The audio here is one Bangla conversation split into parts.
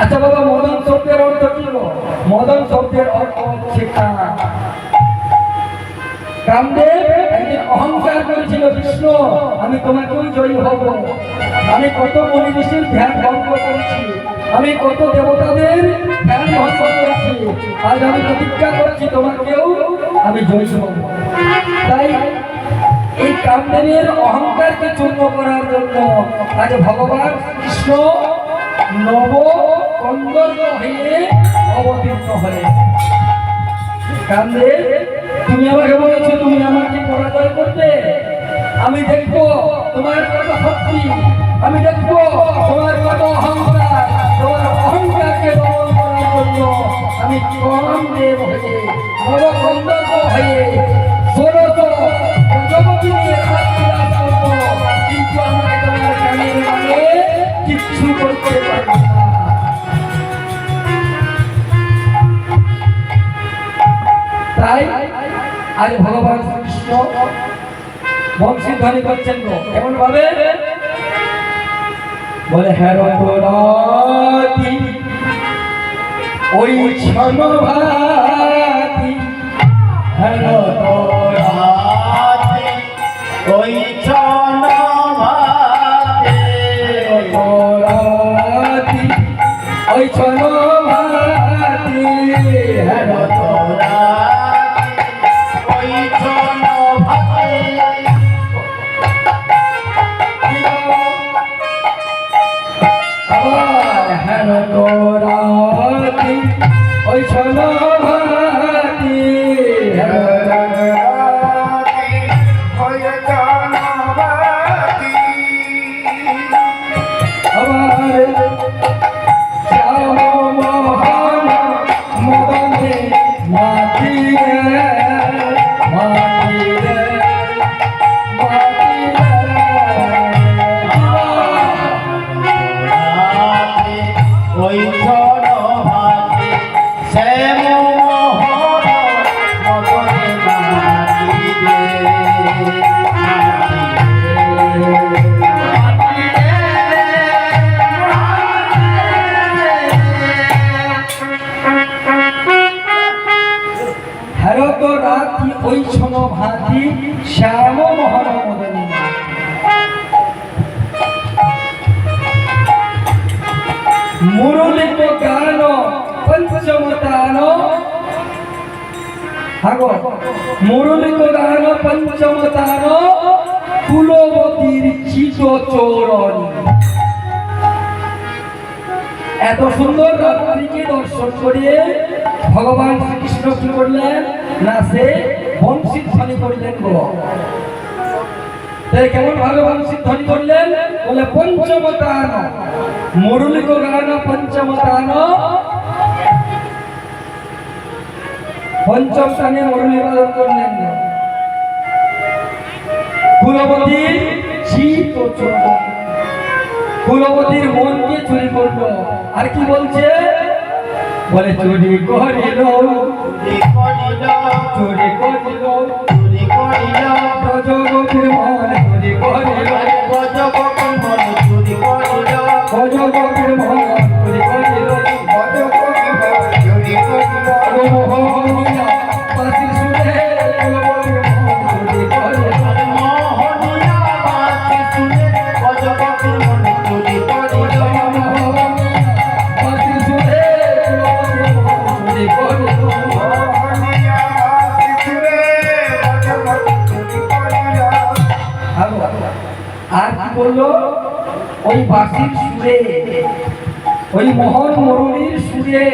আচ্ছা বাবা, মদন শব্দের অর্থ কি? মদন শব্দের অর্থ হচ্ছে কাম কামদেব একদিন অহংকার করেছিল কৃষ্ণ আমি তোমাকেই জয়ী হব। আমি কত মনি ধ্যান ভঙ্গ করেছি। আমি কত দেবতাদের ধ্যান ভঙ্গ করেছি। আজ আমি প্রতিজ্ঞা করছি, তোমাকেও আমি জয়ী হব। তাই এই কামদেবের অহংকারকে চূর্ণ করার জন্য আজ ভগবান কৃষ্ণ নব কন্দর্প হয়ে অবতীর্ণ হলেন। কান্দে তুমি আমাকে বলেছ তুমি আমাকে পরাজয় করবে। আমি দেখব তোমার কত শক্তি আমি দেখব তোমার কত আজ ভগবান কৃষ্ণ বংশী ধ্বনি করছেন গো এমন ভাবে বলে হ্যাঁ রাতি ওই ছন ভাতি হ্যাঁ ওই ছন ভাতে রাতি ওই ছন ভাতি করলেন না সে ধ্বনি করলেন কেমন ভাবে ধ্বনি করলেন? বলে, পঞ্চমতান। গান, পঞ্চমতান। পঞ্চম স্থানে বাদন করলেন গো। শীত চোখ কুলবতীর মনকে চুরি করল। আর কি বলছে? বলে চুরি করিল। চুরি করিল। চুরি করিল। চুরি করিল। চুরি করিল ওই সুরে। ওই মোহন মরুণীর সুরে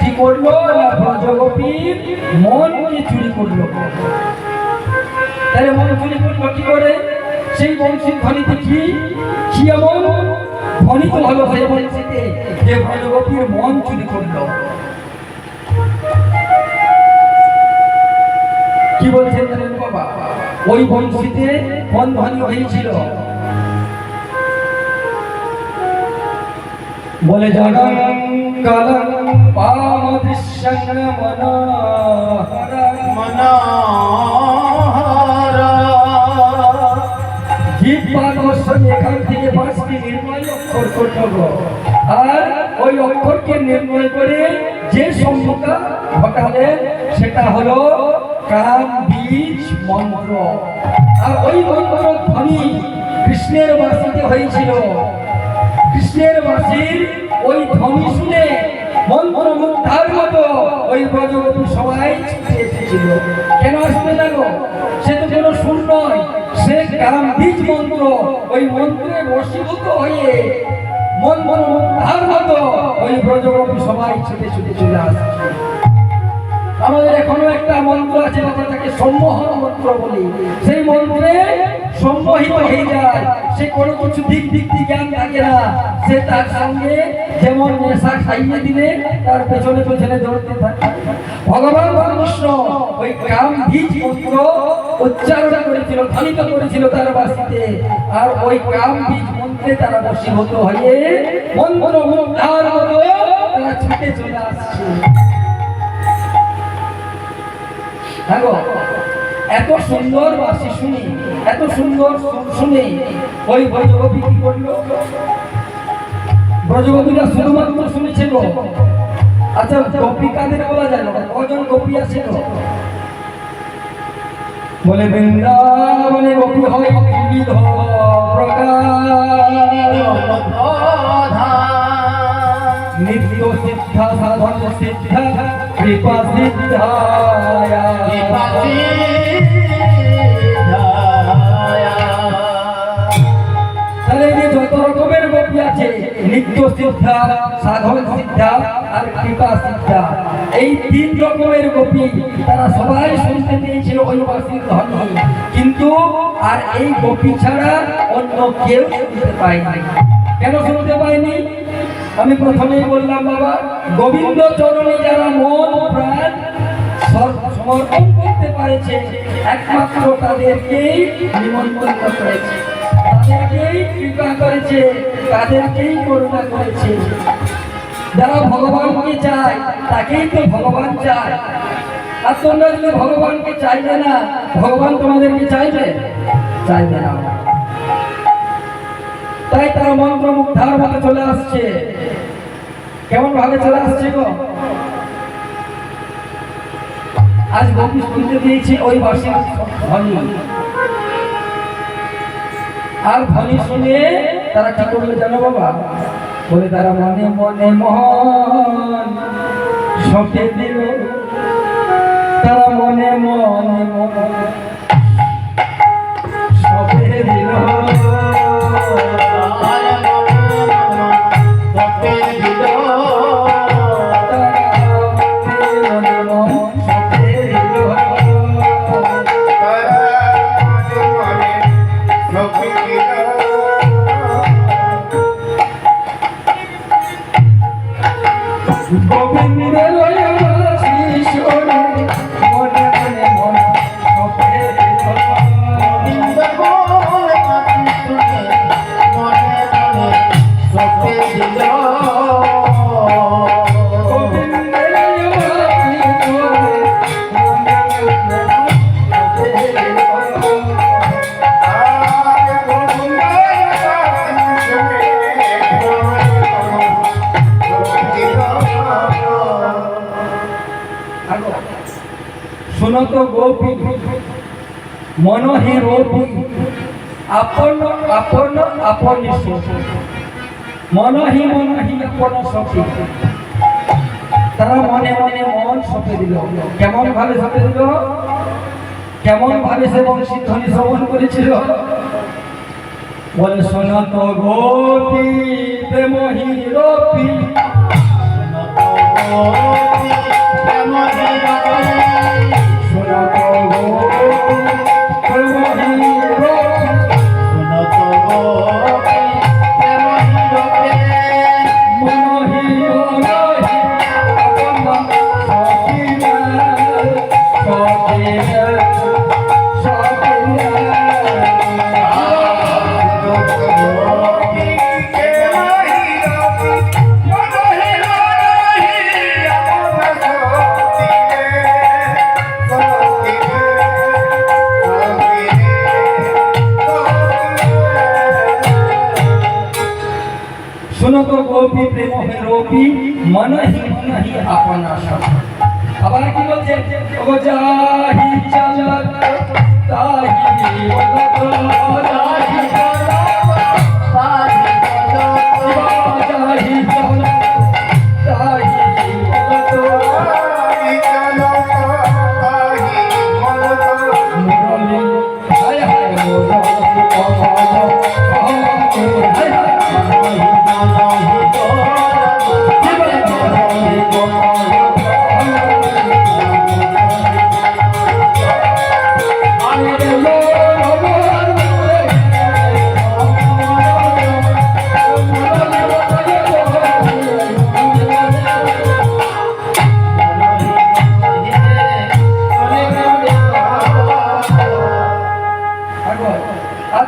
কি করল না ব্রজগোপীর মনকে চুরি করল? তাহলে মন চুরি করল কি করে? সেই বংশীর ধ্বনিতে কি? কি এমন? ধ্বনিত হলো সেই বংশীতে যে ব্রজগোপীর মন চুরি করল। কি বলছেন বাবা? ওই বংশীতে মন ধ্বনি হয়েছিল? বলে জগং কলং পামদৃশ্যং মনোহরং মনোহরা জীব করতে আর ওই অক্ষরকে নির্ণয় করে যে সম্মুখা ঘটালেন সেটা হলো কাম বীজ মন্ত্র আর ওই মন্ত্র ধ্বনি কৃষ্ণের বাসিতে হয়েছিল। কৃষ্ণের বাসির ওই ধ্বনি শুনে মন্ত্র মুগ্ধার মতো ওই ব্রজবতী সবাই ছুটে এসেছিল। কেন আসবে জানো? সে তো কোনো সুর নয়। সে বীজ মন্ত্র ওই মন্ত্রে বশীভূত হয়ে মন্ত্র মুগ্ধার মতো ওই ব্রজবতী সবাই ছুটে ছুটে চলে আসছে। আমাদের এখনও একটা মন্ত্র আছে তাকে সম্মোহন মন্ত্র বলি। সেই মন্ত্রে সম্মোহিত হয়ে যায়। সে কোনো কিছু দিক দিক জ্ঞান থাকে না। সে তার সঙ্গে যেমন নেশা খাইয়ে দিলে, তার পেছনে পেছনে দৌড়তে থাকে। ভগবান কৃষ্ণ ওই কাম বীজ মন্ত্র উচ্চারণ করেছিল, ধ্বনিত করেছিল তার বাসিতে। আর ওই কাম বীজ মন্ত্রে তারা বশীভূত হয়ে মন্ত্র মুগ্ধার তারা ছুটে চলে আসছে। হ্যাঁ এত সুন্দর বাসি শুনি, এত সুন্দর শুনে ওই ব্রজগোপী কি করল? ব্রজগোপীরা শুধুমাত্র শুনেছিল আচ্ছা গোপী কাদের বলা যায় না? কজন গোপী আছে বলে বৃন্দাবনে গোপী হয় বিবিধ প্রকার। নিত্য সিদ্ধা সাধন সিদ্ধা কৃপা সিদ্ধায়া। যে যত রকমের গোপী আছে নিত্য সিদ্ধা সাধন সিদ্ধা আর কৃপা সিদ্ধা এই তিন রকমের গোপী তারা সবাই শুনতে পেয়েছিল ওই বাসির ধ্বনি কিন্তু আর এই গোপী ছাড়া অন্য কেউ শুনতে পায়নি। কেন শুনতে পায়নি? আমি প্রথমেই বললাম, বাবা, গোবিন্দ চরণে যারা মন, প্রাণ সমর্পণ করতে পারেছে, একমাত্র তাদেরকেই নিমন্ত্রণ করেছে। তাদেরকেই কৃপা করেছে, তাদেরকেই করুণা করেছে। যারা ভগবানকে চায়, তাকেই তো ভগবান চায়। আর তোমরা যদি ভগবানকে চাইবে না, ভগবান তোমাদেরকে চাইবে? চাইবে না। তাই তারা মন্ত্র মুগ্ধার মতো চলে আসছে। কেমন ভাবে চলে আসছে গো? আজ গোপী শুনতে দিয়েছি ওই বাসির ধ্বনি আর ধ্বনি শুনে তারা কি করল জানো বাবা? বলে, তারা মনে মনে মন সঁপে মনহি রূপী আপন আপন আপন সখী মনহি মনহি, আপন সখী। তারা মনে মনে মন সপে দিল। কেমন ভাবে সপে দিল? কেমন ভাবে সে বংশী ধ্বনি শ্রবণ করেছিল? বলে শোনত গোপী প্রেমহি রূপী শোনত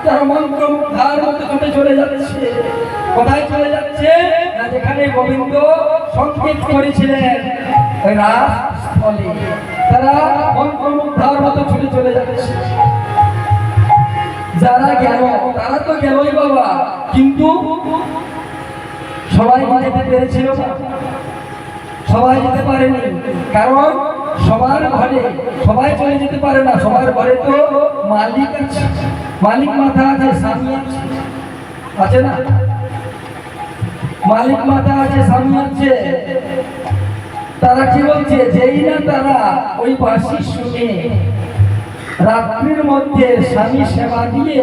আচ্ছা মন্ত্র মুখার মতো ছুটে চলে যাচ্ছে। কোথায় চলে যাচ্ছে? না, যেখানে গোবিন্দ সংকেত করেছিলেন। রাজস্থলে। তারা মন্ত্র মুগ্ধার মতো ছুটে চলে যাচ্ছে। যারা গেল, তারা তো গেলই বাবা। কিন্তু সবাই যেতে পেরেছিল। সবাই যেতে পারেনি। কারণ সবার ঘরে, সবাই চলে যেতে পারে না, সবার ঘরে তো মালিক আছে, মালিক মাথা আছে, স্বামী আছে আছে না? মালিক মাথা আছে, স্বামী আছে। তারা কি বলছে? যেই না তারা ওই বাসি শুনে রাত্রির মধ্যে স্বামী সেবা দিয়ে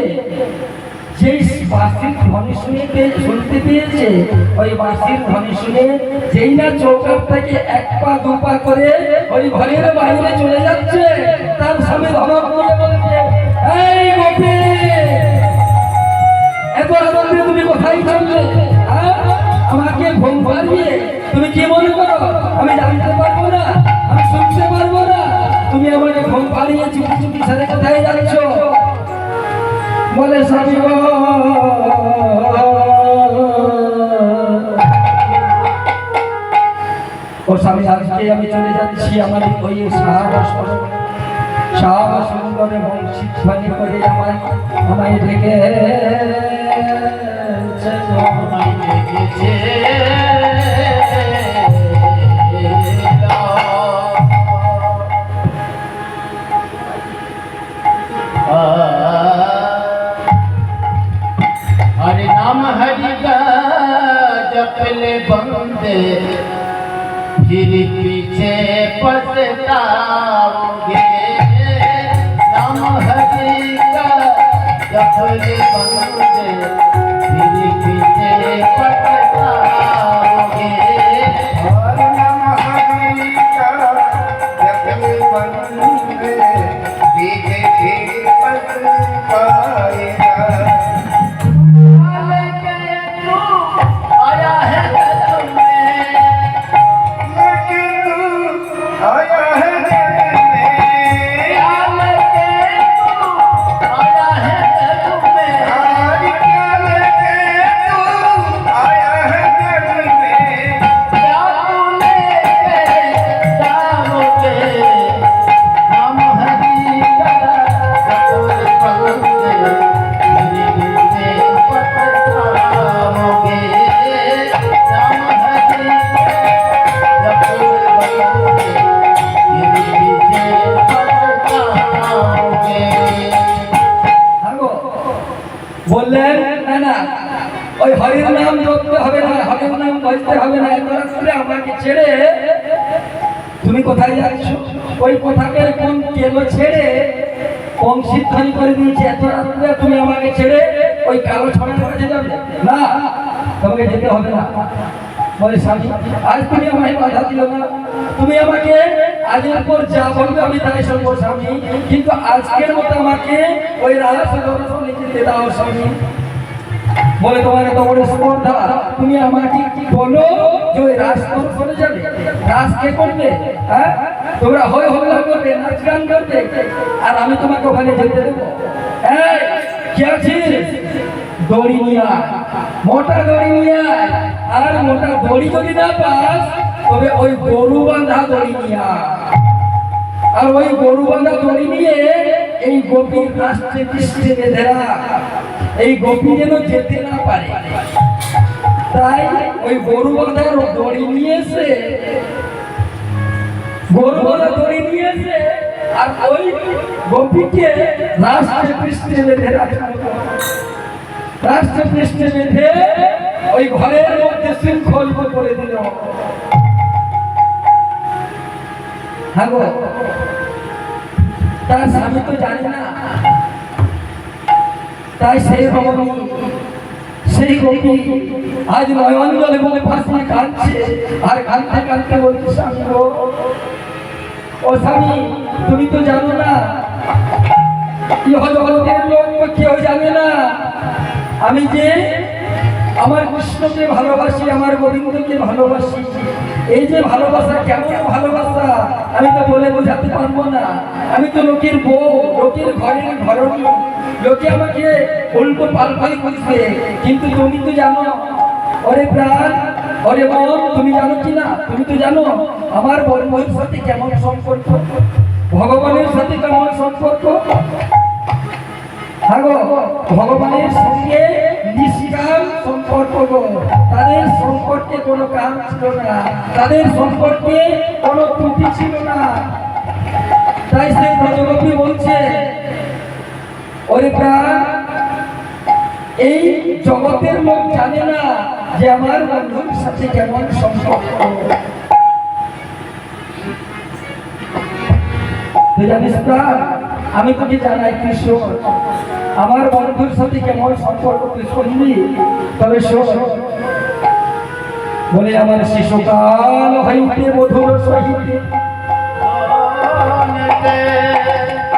যেই বাসির ধ্বনি শুনে শুনতে পেয়েছে, ওই বাসির ধ্বনি শুনে যেই না চৌকার থেকে এক পা, দু পা করে ওই ঘরের বাইরে চলে যাচ্ছে, তার স্বামী ধমক দিয়ে বলছে, এই গোপী! এত আনন্দে তুমি কোথায় চললে হ্যাঁ? আমাকে ঘুম পাড়িয়ে তুমি কি মনে করো? আমি জানতে পারব না, আমি শুনতে পারব না। তুমি আমাকে ঘুম পাড়িয়ে চুপি চুপি সাথে কোথায় যাচ্ছ? বলে স্বামী ও স্বামী আজকে আমি চলে যাচ্ছি, আমার ওই সাহস সাহস সুন্দরে বংশী করে আমায় আমায় ডেকে তুমি কোথায় যাচ্ছ? ওই কোথাকে কোন কেলো ছেড়ে সিদ্ধান্ত করে দিয়েছে, এত রাত্রে তুমি আমাকে ছেড়ে ওই কালো ছড়ার কাছে যাবে? না, তোমাকে যেতে হবে না। বলে স্বামী আজ তুমি আমায় বাধা দিও না। তুমি আমাকে আজের পর যা বলবে আমি তাই শুনব, স্বামী। কিন্তু আজকের মতো আমাকে ওই রাজা সদস্য যেতে দাও, স্বামী। বলে তোমার এত বড় স্পর্ধা তুমি আমাকে কি বলো যে ওই রাজপথ চলে যাবে? রাজ কে করবে? হ্যাঁ? তোমরা হই হল্লা করবে, নাচ গান করবে। আর আমি তোমাকে ওখানে যেতে দেবো। এই, কি আছিস? দড়ি নিয়ে মোটা দড়ি নিয়ে আর মোটা দড়ি যদি না পাস, তবে ওই গরু বাঁধা দড়ি নিয়ে আর ওই গরু বাঁধা দড়ি নিয়ে এই গোপীর রাষ্ট্রে পৃষ্ঠে বেঁধে এই গোপী যেন যেতে পারে। তাই ওই গরু বাঁধার দড়ি নিয়ে এসে, গরু বাঁধা দড়ি নিয়ে এসে, আর ওই গোপীকে রাষ্ট্রে পৃষ্ঠে বেঁধে রাখা। পৃষ্ঠে বেঁধে ওই ঘরের মধ্যে শৃঙ্খল করে দিল। হ্যাঁ তার স্বামী তো জানে না। তাই সেই রমণী সেই গোপী আজ নয়ঞ্জলে বলে ফাঁসিয়ে কাঁদছে, আর কাঁদতে কাঁদতে বলছে স্বামী ও স্বামী, তুমি তো জানো না কেউ জানে না। আমি যে আমার কৃষ্ণকে ভালোবাসি, আমার গোবিন্দকে ভালোবাসি, এই যে ভালোবাসা, কেমন ভালোবাসা, আমি তো বলে বোঝাতে পারব না। আমি তো লোকের বউ, লোকের ঘরের ঘরণী লোকে আমাকে উল্টো পাল্টাই করছে কিন্তু তুমি তো জানো, ওরে প্রাণ, ওরে মন, তুমি জানো কি না? তুমি তো জানো, আমার বর্মের সাথে কেমন সম্পর্ক? ভগবানের সাথে কেমন সম্পর্ক? ভগবানের সঙ্গে নিষ্কাম সম্পর্ক। তাদের সম্পর্কে কোনো কাম ছিল না। তাদের সম্পর্কে কোনো ত্রুটি ছিল না। তাই সেই ব্রজগোপী বলছে ওরে প্রাণ, এই জগতের লোক জানে না যে আমার বন্ধুর সাথে কেমন সম্পর্ক। তুই জানিস প্রাণ, আমি তোকে জানাই কৃষ্ণ আমার বন্ধুর সাথে কেমন সম্পর্ক তুই শুনবি? তবে শোন। বলে আমার শিশুকাল হইতে মধুর সহিতে।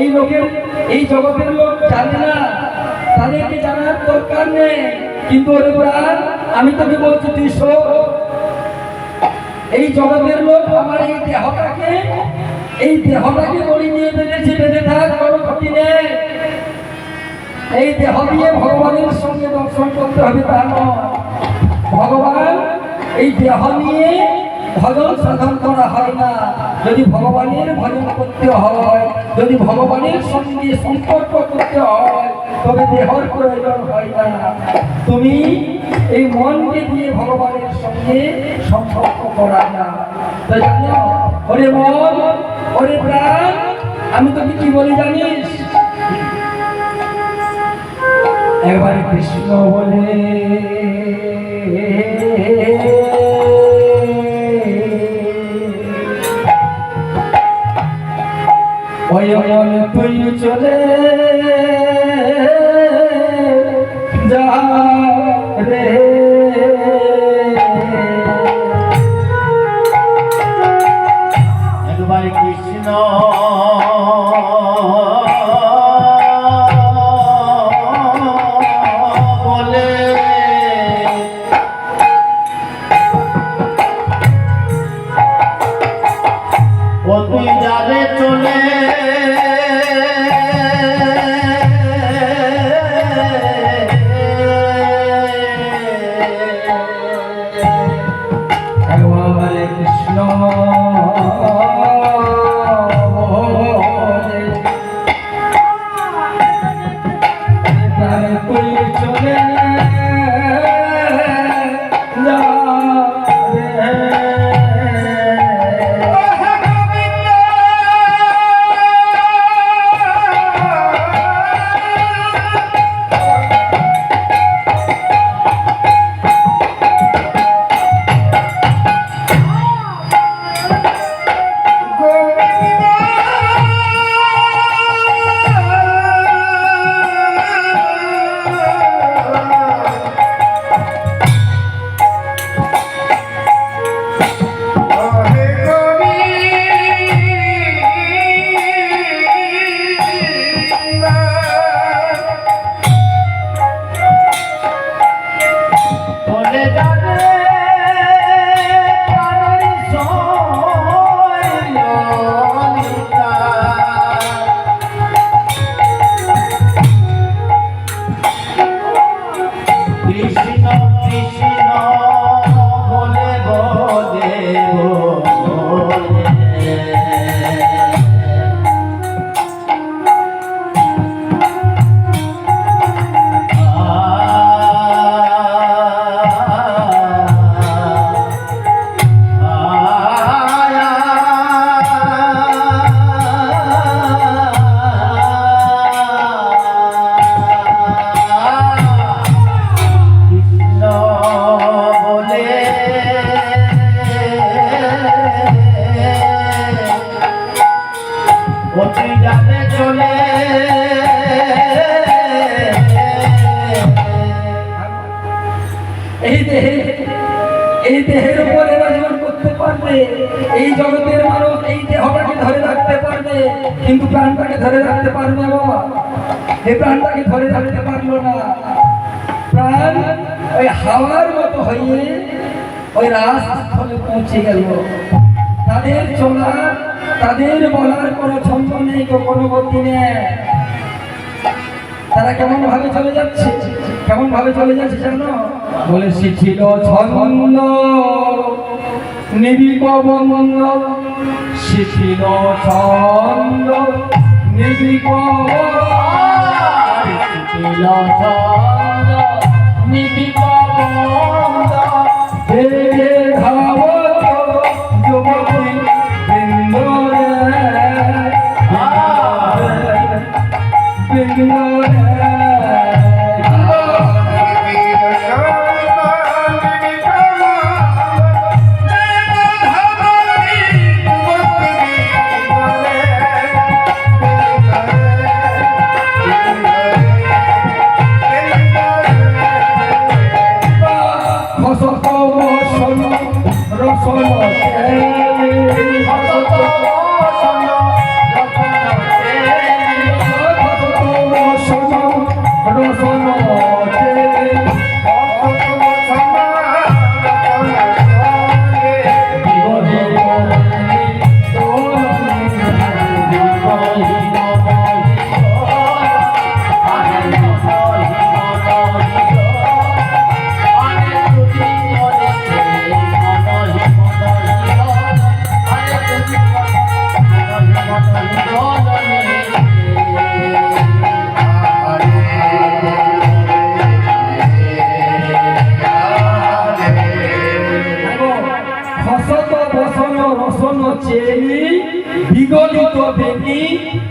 এই লোকের, এই জগতের লোক জানে না। তাদেরকে জানার দরকার নেই। কিন্তু ওরে প্রাণ আমি তোকে বলছি, তুই এই জগতের লোক আমার এই দেহটাকে এই দেহটাকে দড়ি নিয়ে বেঁধেছে, বেঁধে থাক, কোনো ক্ষতি নেই। এই দেহ দিয়ে ভগবানের সঙ্গে দর্শন করতে হবে তা নয়। ভগবান এই দেহ নিয়ে ভজন সাধন করা হয় না। যদি ভগবানের ভজন করতে হয়, যদি ভগবানের সঙ্গে সম্পর্ক করতে হয়, তবে দেহর প্রয়োজন হয় না। তুমি এই মনকে দিয়ে ভগবানের সঙ্গে সম্পর্ক করা না। ওরে মন, ওরে প্রাণ, আমি তোকে কি বলি জানিস? একবার কৃষ্ণ বলে। ওই মন তুই চলে। এই প্রাণটাকে ধরে রাখতে পারল না। প্রাণ ওই হাওয়ার মতো হয়ে ওই রাজস্থলে পৌঁছে গেল। তাদের চলার তাদের বলার কোনো ছন্দ নেই, কোনো গতি নেই। তারা কেমন ভাবে চলে যাচ্ছে? কেমন ভাবে চলে যাচ্ছে জানো? বলে শিখিল ছন্দ নিবিক বঙ্গ শিখিল ছন্দ। নিবিক শিখিল ছন্দ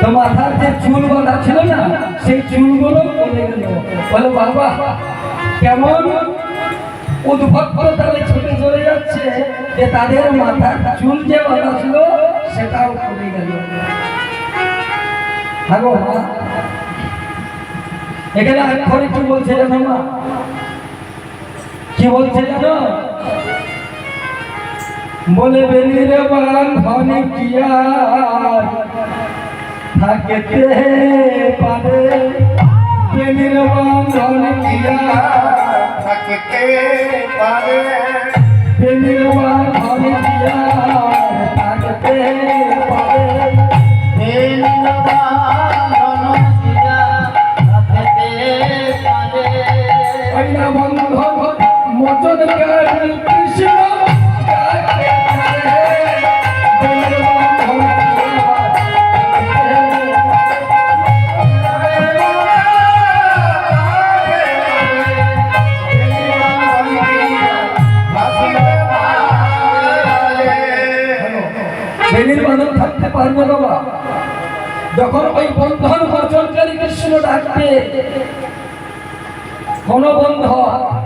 তো মাথার যে চুল বাঁধা ছিল না সেই চুলগুলো চলে গেল বলে বাবা কেমন উদ্ভক্ত তাহলে ছুটে চলে যাচ্ছে যে তাদের মাথার চুল যে বাঁধা ছিল সেটাও চলে গেল। হ্যাঁ গো, মা। এখানে আক্ষরে কি বলছে জানো মা। কি বলছে জানো? বলে বেলির বান্ধনে কিয়া থাকতে পারে? বেলির বান্ধনে কিয়া থাকতে পারে? বেলির বান্ধনে কিয়া থাকতে পারে? আইনা বন্ধন মোচন কারণ থাকতে বাবা যখন ওই বন্ধন বচনকারী কৃষ্ণ ডাকবে কোন বন্ধন